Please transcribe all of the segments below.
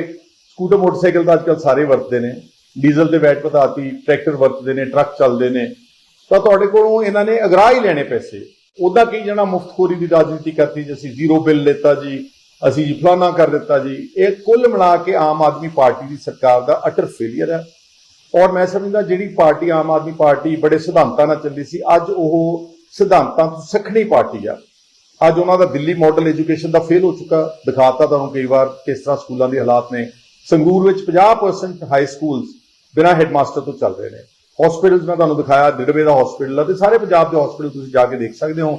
Scooter, motorcycle ਤਾਂ ਅੱਜਕੱਲ ਸਾਰੇ ਵਰਤਦੇ ਨੇ। ਡੀਜ਼ਲ ਤੇ ਵੈਟ ਵਧਾਤੀ ਟਰੈਕਟਰ ਵਰਤਦੇ ਨੇ, ਟਰੱਕ ਚੱਲਦੇ ਨੇ। ਤਾਂ ਤੁਹਾਡੇ ਕੋਲੋਂ ਇਹਨਾਂ ਨੇ ਅਗਰਾ ਹੀ ਲੈਣੇ ਪੈਸੇ। ਉਹਦਾ ਕਈ ਜਣਾ ਮੁਫਤਖੋਰੀ ਦੀ ਰਾਜਨੀਤੀ ਕਰਤੀ ਜੀ, ਅਸੀਂ ਜ਼ੀਰੋ ਬਿੱਲ ਲੈਤਾ ਜੀ, ਅਸੀਂ ਜੀ ਫਲਾਨਾ ਕਰ ਦਿੱਤਾ ਜੀ। ਇਹ ਕੁੱਲ ਮਿਲਾ ਕੇ ਆਮ ਆਦਮੀ ਪਾਰਟੀ ਦੀ ਸਰਕਾਰ ਦਾ ਅਟਰ ਫੇਲਿਅਰ ਹੈ। ਔਰ ਮੈਂ ਸਮਝਦਾ ਜਿਹੜੀ ਪਾਰਟੀ, ਆਮ ਆਦਮੀ ਪਾਰਟੀ ਬੜੇ ਸਿਧਾਂਤਾਂ ਨਾਲ ਚੱਲੀ ਸੀ, ਅੱਜ ਉਹ ਸਿਧਾਂਤਾਂ ਤੋਂ ਸਖਣੀ ਪਾਰਟੀ ਆ। ਅੱਜ ਉਹਨਾਂ ਦਾ ਦਿੱਲੀ ਮਾਡਲ ਐਜੂਕੇਸ਼ਨ ਦਾ ਫੇਲ ਹੋ ਚੁੱਕਾ, ਦਿਖਾਤਾ ਤੁਹਾਨੂੰ ਕਈ ਵਾਰ ਕਿਸ ਤਰ੍ਹਾਂ ਸਕੂਲਾਂ ਦੇ ਹਾਲਾਤ ਨੇ। ਸੰਗਰੂਰ ਵਿੱਚ 50% ਹਾਈ ਸਕੂਲਸ ਬਿਨਾਂ ਹੈਡਮਾਸਟਰ ਤੋਂ ਚੱਲ ਰਹੇ ਨੇ। ਹਸਪੀਟਲਸ ਮੈਂ ਤੁਹਾਨੂੰ ਦਿਖਾਇਆ ਦਿੜਵੇ ਦਾ ਹਸਪੀਟਲ ਆ ਤੇ ਸਾਰੇ ਪੰਜਾਬ ਦੇ ਹਸਪੀਟਲ ਤੁਸੀਂ ਜਾ ਕੇ ਦੇਖ ਸਕਦੇ ਹੋ।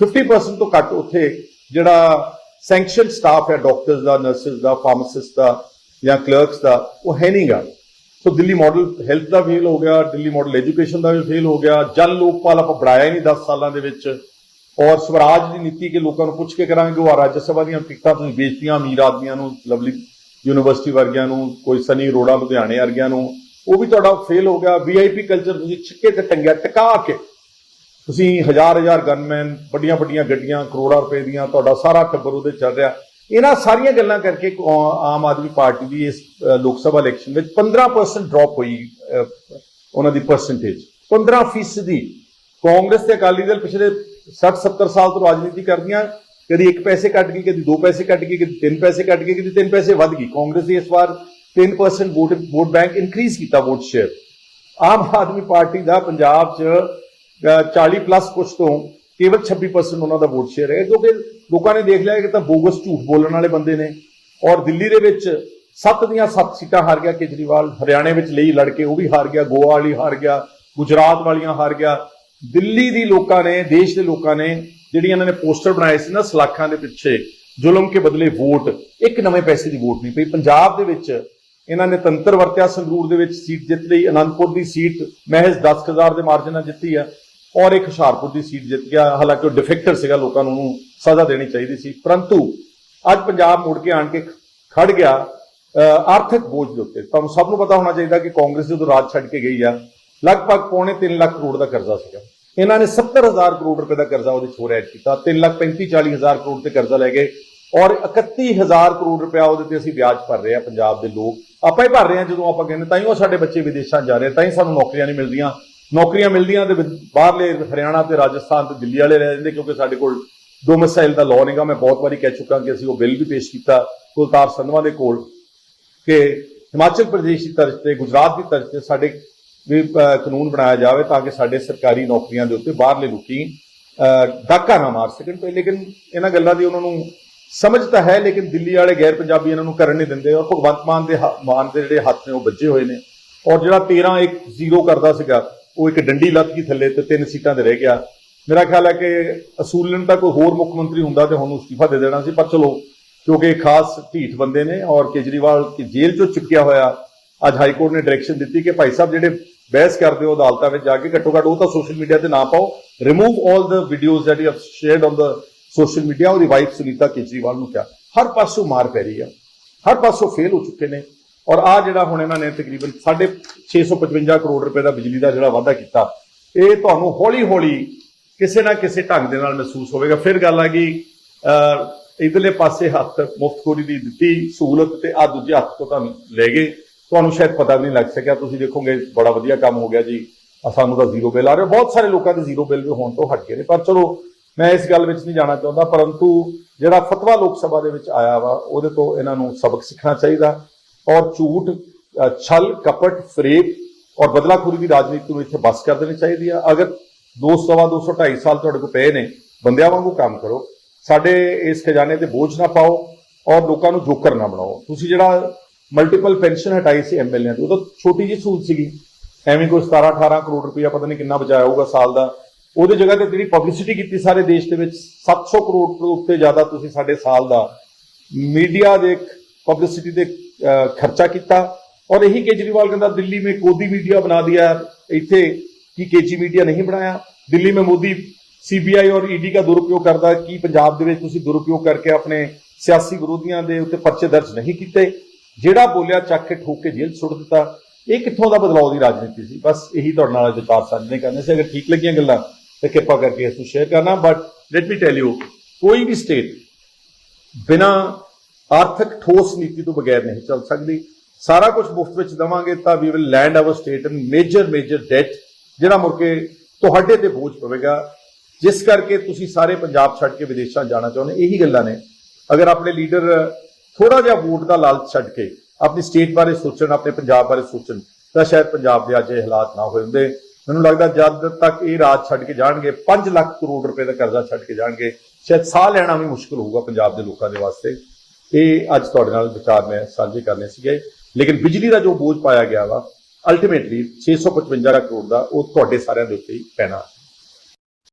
50% ਤੋਂ ਘੱਟ ਉੱਥੇ ਜਿਹੜਾ ਸੈਂਕਸ਼ਨ ਸਟਾਫ ਹੈ ਡਾਕਟਰਸ ਦਾ ਨਰਸਿਸ ਦਾ ਫਾਰਮਾਸਿਸਟ ਦਾ ਜਾਂ ਕਲਰਕਸ ਦਾ, ਉਹ ਹੈ ਨਹੀਂਗਾ ਸੋ ਦਿੱਲੀ ਮਾਡਲ ਹੈਲਥ ਦਾ ਫੇਲ ਹੋ ਗਿਆ, ਦਿੱਲੀ ਮਾਡਲ ਐਜੂਕੇਸ਼ਨ ਦਾ ਵੀ ਫੇਲ ਹੋ ਗਿਆ। ਜਨ ਲੋਕਪਾਲ ਆਪਾਂ ਬਣਾਇਆ ਹੀ ਨਹੀਂ 10 ਸਾਲਾਂ ਦੇ ਵਿੱਚ। ਔਰ ਸਵਰਾਜ ਦੀ ਨੀਤੀ ਕੇ ਲੋਕਾਂ ਨੂੰ ਪੁੱਛ ਕੇ ਕਰਾਂਗੇ, ਉਹ ਰਾਜ ਸਭਾ ਦੀਆਂ ਟਿਕਟਾਂ ਤੁਸੀਂ ਵੇਚਤੀਆਂ, ਅਮੀਰ ਆਦਮੀਆਂ ਨੂੰ, ਲਵਲੀ ਯੂਨੀਵਰਸਿਟੀ ਵਰਗਿਆਂ ਨੂੰ, ਕੋਈ ਸਨੀ ਰੋੜਾ ਲੁਧਿਆਣੇ ਵਰਗਿਆਂ ਨੂੰ, ਉਹ ਵੀ ਤੁਹਾਡਾ ਫੇਲ ਹੋ ਗਿਆ। ਵੀਆਈਪੀ ਕਲਚਰ ਤੁਸੀਂ ਛਿੱਕੇ ਤੇ ਟੰਗਿਆ, ਟਿਕਾ ਕੇ। ਤੁਸੀਂ ਹਜ਼ਾਰ ਹਜ਼ਾਰ ਗਨਮੈਨ ਵੱਡੀਆਂ ਵੱਡੀਆਂ ਗੱਡੀਆਂ, ਕਰੋੜਾਂ ਰੁਪਏ ਦੀਆਂ, ਤੁਹਾਡਾ ਸਾਰਾ ਟੱਬਰ ਉਹਦੇ ਚੱਲ ਰਿਹਾ। ਇਹਨਾਂ ਸਾਰੀਆਂ ਗੱਲਾਂ ਕਰਕੇ ਆਮ ਆਦਮੀ ਪਾਰਟੀ ਦੀ ਇਸ ਲੋਕ ਸਭਾ ਇਲੈਕਸ਼ਨ ਵਿੱਚ 15% ਡ੍ਰੌਪ ਹੋਈ ਉਹਨਾਂ ਦੀ ਪਰਸੈਂਟੇਜ 15 ਫੀਸਦੀ। ਕਾਂਗਰਸ ਤੇ ਅਕਾਲੀ ਦਲ ਪਿਛਲੇ 60 70 ਸਾਲ ਤੋਂ ਰਾਜਨੀਤੀ ਕਰਦੀਆਂ ਕਦੀ ਇੱਕ ਪੈਸੇ ਕੱਟ ਗਈ ਕਦੀ ਦੋ ਪੈਸੇ ਕੱਟ ਗਈ ਕਦੀ ਤਿੰਨ ਪੈਸੇ ਕੱਟ ਗਈ ਕਦੀ ਤਿੰਨ ਪੈਸੇ ਵੱਧ ਗਈ ਕਾਂਗਰਸ ਨੇ ਇਸ ਵਾਰ 3% ਵੋਟ ਵੋਟ ਬੈਂਕ ਇਨਕਰੀਜ਼ ਕੀਤਾ vote share Aam Aadmi party ਦਾ ਪੰਜਾਬ 'ਚ ਅਹ, 40 ਪਲੱਸ ਕੁਛ ਤੋਂ ਕੇਵਲ 26% ਉਹਨਾਂ ਦਾ ਵੋਟ ਸ਼ੇਅਰ ਹੈ ਕਿਉਂਕਿ ਲੋਕਾਂ ਨੇ ਦੇਖ ਲਿਆ ਕਿ ਤਾਂ ਬੋਗਸ ਝੂਠ ਬੋਲਣ ਵਾਲੇ ਬੰਦੇ ਨੇ। ਔਰ ਦਿੱਲੀ ਦੇ ਵਿੱਚ ਸੱਤ ਦੀਆਂ ਸੱਤ ਸੀਟਾਂ ਹਾਰ ਗਿਆ ਕੇਜਰੀਵਾਲ ਹਰਿਆਣੇ ਵਿੱਚ ਲਈ ਲੜ ਕੇ ਉਹ ਵੀ ਹਾਰ ਗਿਆ ਗੋਆ ਵਾਲੀ ਹਾਰ ਗਿਆ ਗੁਜਰਾਤ ਵਾਲੀਆਂ ਹਾਰ ਗਿਆ। ਦਿੱਲੀ ਦੀ ਲੋਕਾਂ ਨੇ, ਦੇਸ਼ ਦੇ ਲੋਕਾਂ ਨੇ ਜਿਹੜੀਆਂ ਇਹਨਾਂ ਨੇ ਪੋਸਟਰ ਬਣਾਏ ਸੀ ਨਾ ਸਲਾਖਾਂ ਦੇ ਪਿੱਛੇ, ਜ਼ੁਲਮ ਕੇ ਬਦਲੇ ਵੋਟ, ਇੱਕ ਨਵੇਂ ਪੈਸੇ ਦੀ ਵੋਟ ਨਹੀਂ ਪਈ। ਪੰਜਾਬ ਦੇ ਵਿੱਚ ਇਹਨਾਂ ਨੇ ਤੰਤਰ ਵਰਤਿਆ ਸੰਗਰੂਰ ਦੇ ਵਿੱਚ, ਸੀਟ ਜਿੱਤ ਲਈ। ਅਨੰਦਪੁਰ ਦੀ ਸੀਟ ਮਹਿਜ਼ 10000 ਦੇ ਮਾਰਜਨ ਨਾਲ ਜਿੱਤੀ ਆ ਔਰ ਇੱਕ ਹੁਸ਼ਿਆਰਪੁਰ ਦੀ ਸੀਟ ਜਿੱਤ ਗਿਆ। ਹਾਲਾਂਕਿ ਉਹ ਡਿਫੈਕਟਰ ਸੀਗਾ, ਲੋਕਾਂ ਨੂੰ ਉਹਨੂੰ ਸਜ਼ਾ ਦੇਣੀ ਚਾਹੀਦੀ ਸੀ। ਪਰੰਤੂ ਅੱਜ ਪੰਜਾਬ ਮੁੜ ਕੇ ਆਣ ਕੇ ਖੜ ਗਿਆ ਅਹ ਆਰਥਿਕ ਬੋਝ ਦੇ ਉੱਤੇ। ਤੁਹਾਨੂੰ ਸਭ ਨੂੰ ਪਤਾ ਹੋਣਾ ਚਾਹੀਦਾ ਕਿ ਕਾਂਗਰਸ ਜਦੋਂ ਰਾਜ ਛੱਡ ਕੇ ਗਈ ਆ ਲਗਭਗ ਪੌਣੇ 3 ਲੱਖ ਕਰੋੜ ਦਾ ਕਰਜ਼ਾ ਸੀਗਾ। ਇਹਨਾਂ ਨੇ 70000 ਕਰੋੜ ਰੁਪਏ ਦਾ ਕਰਜ਼ਾ ਉਹਦੇ ਛੋੜ ਐਡ ਕੀਤਾ। 3 ਲੱਖ 35 40 ਹਜ਼ਾਰ ਕਰੋੜ ਤੇ ਕਰਜ਼ਾ ਲੈ ਗਏ ਔਰ 31000 ਕਰੋੜ ਰੁਪਇਆ ਉਹਦੇ ਤੇ ਅਸੀਂ ਵਿਆਜ ਭਰ ਰਹੇ ਆ ਪੰਜਾਬ ਦੇ ਲੋਕ। ਆਪਾਂ ਹੀ ਭਰ ਰਹੇ ਆ ਜਦੋਂ ਆਪਾਂ ਕਹਿੰਦੇ ਤਾਂ ਹੀ ਉਹ ਸਾਡੇ ਬੱਚੇ ਵਿਦੇਸ਼ਾਂ ਜਾ ਰਹੇ ਤਾਂ ਹੀ ਸਾਨੂੰ ਨੌਕਰੀਆਂ ਨਹੀਂ ਮਿਲਦੀਆਂ। ਨੌਕਰੀਆਂ ਮਿਲਦੀਆਂ ਤੇ ਬਾਹਰਲੇ ਹਰਿਆਣਾ ਤੇ ਰਾਜਸਥਾਨ ਤੇ ਦਿੱਲੀ ਵਾਲੇ ਰਹਿ ਜਾਂਦੇ ਕਿਉਂਕਿ ਸਾਡੇ ਕੋਲ ਦੋ ਡੋਮਿਸਾਈਲ ਦਾ ਲਾਅ ਨਹੀਂਗਾ। ਮੈਂ ਬਹੁਤ ਵਾਰੀ ਕਹਿ ਚੁੱਕਾ ਕਿ ਅਸੀਂ ਉਹ ਬਿੱਲ ਵੀ ਪੇਸ਼ ਕੀਤਾ ਕੁਲਤਾਰ ਸੰਧਵਾ ਦੇ ਕੋਲ ਕਿ ਹਿਮਾਚਲ ਪ੍ਰਦੇਸ਼ ਦੀ ਤਰਜ਼ ਤੇ, ਗੁਜਰਾਤ ਦੀ ਤਰਜ਼ ਤੇ ਸਾਡੇ ਵੀ ਕਾਨੂੰਨ ਬਣਾਇਆ ਜਾਵੇ ਤਾਂ ਕਿ ਸਾਡੇ ਸਰਕਾਰੀ ਨੌਕਰੀਆਂ ਦੇ ਉੱਤੇ ਬਾਹਰਲੇ ਲੋਕੀ ਅਹ, ਡਾਕਾ ਨਾ ਮਾਰ ਸਕਣ ਤੇ। ਲੇਕਿਨ ਇਹਨਾਂ ਗੱਲਾਂ ਦੀ ਉਹਨਾਂ ਨੂੰ ਸਮਝ ਤਾਂ ਹੈ ਲੇਕਿਨ ਦਿੱਲੀ ਵਾਲੇ ਗੈਰ ਪੰਜਾਬੀ ਇਹਨਾਂ ਨੂੰ ਕਰਨ ਨਹੀਂ ਦਿੰਦੇ। ਔਰ ਭਗਵੰਤ ਮਾਨ ਦੇ ਮਾਨ ਦੇ ਜਿਹੜੇ ਹੱਥ ਨੇ ਉਹ ਵੱਜੇ ਹੋਏ ਨੇ। ਔਰ ਜਿਹੜਾ 13 1 0 ਕਰਦਾ ਸੀਗਾ ਉਹ ਇੱਕ ਡੰਡੀ ਲੱਤ ਕੀ ਥੱਲੇ ਤੇ ਤਿੰਨ ਸੀਟਾਂ ਤੇ ਰਹਿ ਗਿਆ। ਮੇਰਾ ਖਿਆਲ ਹੈ ਕਿ ਅਸੂਲਨ ਤਾਂ ਕੋਈ ਹੋਰ ਮੁੱਖ ਮੰਤਰੀ ਹੁੰਦਾ ਤੇ ਹੁਣ ਅਸਤੀਫਾ ਦੇ ਦੇਣਾ ਸੀ ਪਰ ਚਲੋ ਕਿਉਂਕਿ ਖਾਸ ਢੀਠ ਬੰਦੇ ਨੇ ਔਰ ਕੇਜਰੀਵਾਲ ਕੀ ਜੇਲ੍ਹ ਚੋਂ ਚੁੱਕਿਆ ਹੋਇਆ ਅੱਜ ਹਾਈ ਕੋਰਟ ਨੇ ਡਾਇਰੈਕਸ਼ਨ ਦਿੱਤੀ ਕਿ ਭਾਈ ਸਾਹਿਬ ਜਿਹੜੇ ਬਹਿਸ ਕਰਦੇ ਹੋ, ਅਦਾਲਤਾਂ ਵਿੱਚ ਜਾ ਕੇ ਘੱਟੋ ਘੱਟ ਉਹ ਤਾਂ ਸੋਸ਼ਲ ਮੀਡੀਆ ਤੇ ਨਾ ਪਾਓ। Remove all the videos that you have shared on the social media ਉਹਦੀ ਵਾਈਫ ਸੁਨੀਤਾ ਕੇਜਰੀਵਾਲ ਨੂੰ ਕਿਹਾ। ਹਰ ਪਾਸੋਂ ਮਾਰ ਪੈ ਰਹੀ ਆ। ਹਰ ਪਾਸੋਂ ਫੇਲ ਹੋ ਚੁੱਕੇ ਨੇ। ਔਰ ਆ ਜਿਹੜਾ ਹੁਣ ਇਹਨਾਂ ਨੇ ਤਕਰੀਬਨ 655 ਕਰੋੜ ਰੁਪਏ ਦਾ ਬਿਜਲੀ ਦਾ ਜਿਹੜਾ ਵਾਅਦਾ ਕੀਤਾ, ਇਹ ਤੁਹਾਨੂੰ ਹੌਲੀ ਹੌਲੀ ਕਿਸੇ ਨਾ ਕਿਸੇ ਢੰਗ ਦੇ ਨਾਲ ਮਹਿਸੂਸ ਹੋਵੇਗਾ। ਫਿਰ ਗੱਲ ਆ ਗਈ, ਅਹ, ਇਧਰਲੇ ਪਾਸੇ ਹੱਥ ਮੁਫਤਖੋਰੀ ਦੀ ਦਿੱਤੀ ਸਹੂਲਤ ਤੇ ਆ ਦੂਜੇ ਹੱਥ ਤੋਂ ਤੁਹਾਨੂੰ ਲੈ ਗਏ। ਤੁਹਾਨੂੰ ਸ਼ਾਇਦ ਪਤਾ ਵੀ ਨਹੀਂ ਲੱਗ ਸਕਿਆ ਤੁਸੀਂ ਦੇਖੋਗੇ ਬੜਾ ਵਧੀਆ ਕੰਮ ਹੋ ਗਿਆ ਜੀ। ਸਾਨੂੰ ਤਾਂ ਜ਼ੀਰੋ ਬਿੱਲ ਆ ਰਿਹਾ। ਬਹੁਤ ਸਾਰੇ ਲੋਕਾਂ ਦੇ ਜ਼ੀਰੋ ਬਿੱਲ ਵੀ ਹੋਣ ਤੋਂ ਹਟ ਗਏ ਨੇ। ਪਰ ਚਲੋ ਮੈਂ ਇਸ ਗੱਲ ਵਿੱਚ ਨਹੀਂ ਜਾਣਾ ਚਾਹੁੰਦਾ ਪਰੰਤੂ ਜਿਹੜਾ ਫਤਵਾ ਲੋਕ ਸਭਾ ਦੇ ਵਿੱਚ ਆਇਆ ਵਾ ਉਹਦੇ ਤੋਂ ਇਹਨਾਂ ਨੂੰ ਸਬਕ ਸਿੱਖਣਾ ਚਾਹੀਦਾ। ਔਰ ਝੂਠ ਅ, ਛਲ ਕਪਟ ਫਰੇਬ ਔਰ ਬਦਲਾਖੋਰੀ ਦੀ ਰਾਜਨੀਤੀ ਨੂੰ ਇੱਥੇ ਬਸ ਕਰ ਦੇਣੀ ਚਾਹੀਦੀ ਆ। ਅਗਰ 200 ਵਾ 200 250 ਸਾਲ ਤੁਹਾਡੇ ਕੋਲ ਪਏ ਨੇ ਬੰਦਿਆਂ ਵਾਂਗੂ ਕੰਮ ਕਰੋ। ਸਾਡੇ ਇਸ ਖਜ਼ਾਨੇ ਤੇ ਬੋਝ ਨਾ ਪਾਓ ਔਰ ਲੋਕਾਂ ਨੂੰ ਜੋਕਰ ਨਾ ਬਣਾਓ। ਤੁਸੀਂ ਜਿਹੜਾ ਮਲਟੀਪਲ ਪੈਨਸ਼ਨ ਹਟਾਈ ਸੀ ਐਮਐਲਏ ਨੇ ਉਦੋਂ ਛੋਟੀ ਜੀ ਸਹੂਲਤ ਸੀਗੀ। ਐਵੇਂ ਕੋਈ 17 18 ਕਰੋੜ ਰੁਪਇਆ ਪਤਾ ਨਹੀਂ ਕਿੰਨਾ ਬਚਾਇਆ ਹੋਊਗਾ ਸਾਲ ਦਾ। ਉਹਦੇ ਜਗ੍ਹਾ ਤੇ ਜਿਹੜੀ ਪਬਲਿਸਿਟੀ ਕੀਤੀ ਸਾਰੇ ਦੇਸ਼ ਦੇ ਵਿੱਚ 700 ਕਰੋੜ ਤੋਂ ਉੱਤੇ ਜ਼ਿਆਦਾ ਤੁਸੀਂ ਸਾਡੇ ਸਾਲ ਦਾ ਮੀਡੀਆ ਦੇ ਪਬਲਿਸਿਟੀ ਦੇ ਖਰਚਾ ਕੀਤਾ। ਔਰ ਇਹੀ ਕੇਜਰੀਵਾਲ ਕਹਿੰਦਾ, ਦਿੱਲੀ ਮੇ ਕੋਦੀ ਮੀਡੀਆ ਬਣਾ ਦਿਆ। ਇੱਥੇ ਕੀ ਕੇਜੀ ਮੀਡੀਆ ਨਹੀਂ ਬਣਾਇਆ। ਦਿੱਲੀ ਮੇ ਮੋਦੀ ਸੀਬੀਆਈ ਔਰ ਈਡੀ ਦਾ ਦੁਰਉਪਯੋਗ ਕਰਦਾ। ਕਿ ਪੰਜਾਬ ਦੇ ਵਿੱਚ ਤੁਸੀਂ ਦੁਰਉਪਯੋਗ ਕਰਕੇ ਆਪਣੇ ਸਿਆਸੀ ਵਿਰੋਧੀਆਂ ਦੇ ਉੱਤੇ ਪਰਚੇ ਦਰਜ ਨਹੀਂ ਕੀਤੇ? ਜਿਹੜਾ ਬੋਲਿਆ ਚੱਕ ਕੇ ਠੋਕ ਕੇ ਜੇਲ੍ਹ 'ਚ ਸੁੱਟ ਦਿੱਤਾ, ਇਹ ਕਿੱਥੋਂ ਦਾ ਬਦਲਾਅ ਦੀ ਰਾਜਨੀਤੀ ਸੀ? ਬਸ ਇਹੀ ਤੁਹਾਡੇ ਨਾਲ ਅੱਜ ਵਿਚਾਰ ਸਾਂਝੇ ਕਰਨੇ ਸੀ ਅਗਰ ਠੀਕ ਲੱਗੀਆਂ ਗੱਲਾਂ, ਤਾਂ ਕਿਰਪਾ ਕਰਕੇ ਇਸ ਨੂੰ ਸ਼ੇਅਰ ਕਰਨਾ but let me tell you ਕੋਈ ਵੀ ਸਟੇਟ ਬਿਨਾ ਆਰਥਿਕ ਠੋਸ ਨੀਤੀ ਤੋਂ ਬਗੈਰ ਨਹੀਂ ਚੱਲ ਸਕਦੀ। ਸਾਰਾ ਕੁਝ ਮੁਫਤ ਵਿੱਚ ਦਵਾਂਗੇ ਤਾਂ we will land our state in major major debt ਜਿਹੜਾ ਮੁੜ ਕੇ ਤੁਹਾਡੇ ਤੇ ਬੋਝ ਪਵੇਗਾ। ਜਿਸ ਕਰਕੇ ਤੁਸੀਂ ਸਾਰੇ ਪੰਜਾਬ ਛੱਡ ਕੇ ਵਿਦੇਸ਼ਾਂ ਜਾਣਾ ਚਾਹੁੰਦੇ ਇਹੀ ਗੱਲਾਂ ਨੇ। ਅਗਰ ਆਪਣੇ ਲੀਡਰ ਥੋੜਾ ਜਿਹਾ ਵੋਟ ਦਾ ਲਾਲਚ ਛੱਡ ਕੇ ਆਪਣੀ ਸਟੇਟ ਬਾਰੇ ਸੋਚਣ, ਆਪਣੇ ਪੰਜਾਬ ਬਾਰੇ ਸੋਚਣ, ਤਾਂ ਸ਼ਾਇਦ ਪੰਜਾਬ ਦੇ ਅੱਜ ਇਹ ਹਾਲਾਤ ਨਾ ਹੋਏ ਹੁੰਦੇ। ਮੈਨੂੰ ਲੱਗਦਾ ਜਦ ਤੱਕ ਇਹ ਰਾਜ ਛੱਡ ਕੇ ਜਾਣਗੇ 5 ਲੱਖ ਕਰੋੜ ਰੁਪਏ ਦਾ ਕਰਜ਼ਾ ਛੱਡ ਕੇ ਜਾਣਗੇ, ਸ਼ਾਇਦ ਸਾਹ ਲੈਣਾ ਵੀ ਮੁਸ਼ਕਲ ਹੋਊਗਾ ਪੰਜਾਬ ਦੇ ਲੋਕਾਂ ਦੇ ਵਾਸਤੇ। ਇਹ ਅੱਜ ਤੁਹਾਡੇ ਨਾਲ ਵਿਚਾਰ ਮੈਂ ਸਾਂਝੇ ਕਰਨੇ ਸੀਗੇ। ਲੇਕਿਨ ਬਿਜਲੀ ਦਾ ਜੋ ਬੋਝ ਪਾਇਆ ਗਿਆ ਵਾ ਅਲਟੀਮੇਟਲੀ 655 ਕਰੋੜ ਦਾ, ਉਹ ਤੁਹਾਡੇ ਸਾਰਿਆਂ ਦੇ ਉੱਤੇ ਹੀ ਪੈਣਾ।